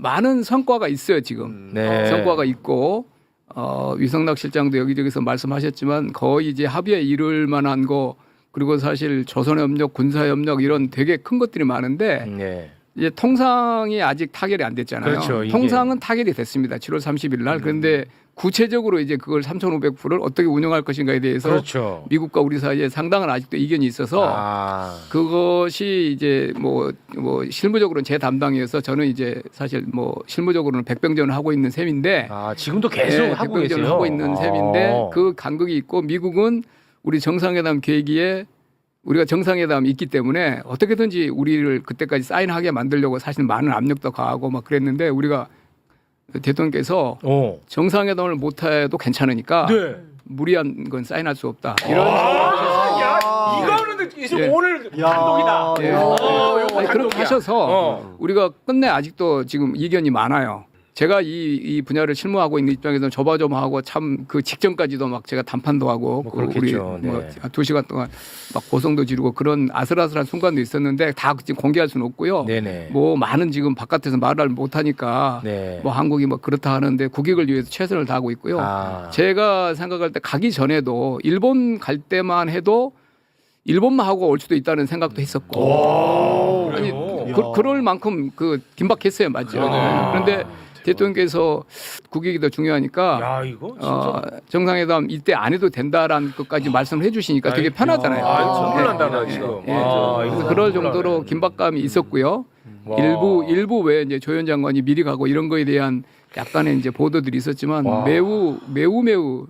많은 성과가 있어요 지금. 네. 성과가 있고 어, 위성락 실장도 여기저기서 말씀하셨지만 거의 이제 합의에 이를 만한 거 그리고 사실 조선협력, 군사협력 이런 되게 큰 것들이 많은데 네. 이제 통상이 아직 타결이 안 됐잖아요. 그렇죠. 통상은 타결이 됐습니다. 7월 30일 날. 그런데 구체적으로 이제 그걸 3,500불을 어떻게 운영할 것인가에 대해서 그렇죠. 미국과 우리 사이에 상당한 아직도 이견이 있어서 아. 그것이 이제 뭐, 뭐 실무적으로는 제 담당이어서 저는 이제 사실 뭐 실무적으로는 백병전을 하고 있는 셈인데 아, 지금도 계속 네, 하고 백병전을 계세요. 하고 있는 셈인데 어. 그 간극이 있고 미국은 우리 정상회담 계기에 우리가 정상회담이 있기 때문에 어떻게든지 우리를 그때까지 사인하게 만들려고 사실 많은 압력도 가하고 막 그랬는데 우리가 대통령께서 어. 정상회담을 못해도 괜찮으니까 네. 무리한 건 사인할 수 없다 이런 아, 야, 이거는 이제 예. 오늘 감동이다. 예. 어, 요거 아니, 그렇게. 하셔서 어. 우리가 끝내 아직도 지금 이견이 많아요. 제가 이, 이 분야를 실무하고 있는 입장에서는 저바저마하고 참 그 직전까지도 막 제가 담판도 하고 뭐그 그렇겠죠. 우리 네. 뭐두 시간 동안 막 고성도 지르고 그런 아슬아슬한 순간도 있었는데 다 지금 공개할 수는 없고요. 네네. 뭐 많은 지금 바깥에서 말을 못 하니까 네. 뭐 한국이 뭐 그렇다 하는데 국익을 위해서 최선을 다하고 있고요. 아. 제가 생각할 때 가기 전에도 일본 갈 때만 해도 일본만 하고 올 수도 있다는 생각도 했었고 아니 그, 그럴 만큼 그 긴박했어요 맞죠 그러네. 그런데 대통령께서 국익이 더 중요하니까 야, 이거 진짜 어, 정상회담 이때 안 해도 된다라는 것까지 말씀을 해주시니까 되게 편하잖아요. 아, 선물 예. 난다 나 예, 지금. 예. 아, 그래서 이거 그럴 선물 정도로 나네. 긴박감이 있었고요. 와. 일부 일부 외에 이제 조현 장관이 미리 가고 이런 거에 대한 약간의 이제 보도들이 있었지만 와. 매우 매우 매우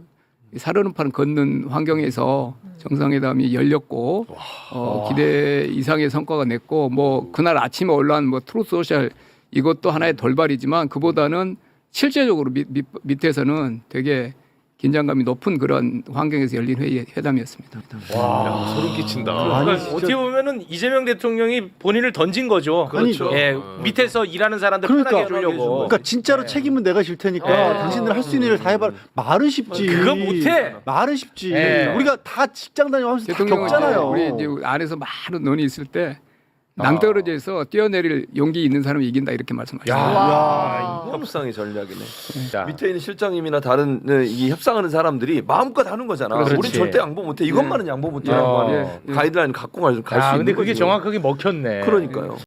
살얼음판 걷는 환경에서 정상회담이 열렸고 어, 기대 이상의 성과가 냈고 뭐 그날 아침에 올라온 뭐 트루 소셜 이것도 하나의 돌발이지만 그보다는 실제적으로 밑, 밑, 밑 에서는 되게 긴장감이 높은 그런 환경에서 열린 회의, 회담이었습니다. 와. 소름 끼친다. 그러니까 아니, 진짜- 어떻게 보면은 이재명 대통령이 본인을 던진 거죠. 그렇죠. 예, 어. 밑에서 일하는 사람들 그러니까. 편하게 해주려고. 그러니까 진짜로 책임은 내가 질 테니까 네. 당신들 할 수 있는 일을 다 해봐. 말은 쉽지. 그거 못해. 말은 쉽지. 네. 우리가 다 직장 다니면서 다 겪잖아요. 우리 이제 안에서 많은 논의 있을 때 낭떠러지에서 뛰어내릴 용기 있는 사람이 이긴다 이렇게 말씀하셨어요. 야. 협상의 전략이네. 야. 밑에 있는 실장님이나 다른 네, 이 협상하는 사람들이 마음껏 하는 거잖아. 그렇지. 우리 절대 양보 못해. 이것만은 양보 못해라고 어. 하는 예, 예. 가이드라인 갖고 갈 수 있는 아, 근데 거지. 그게 정확하게 먹혔네. 그러니까요.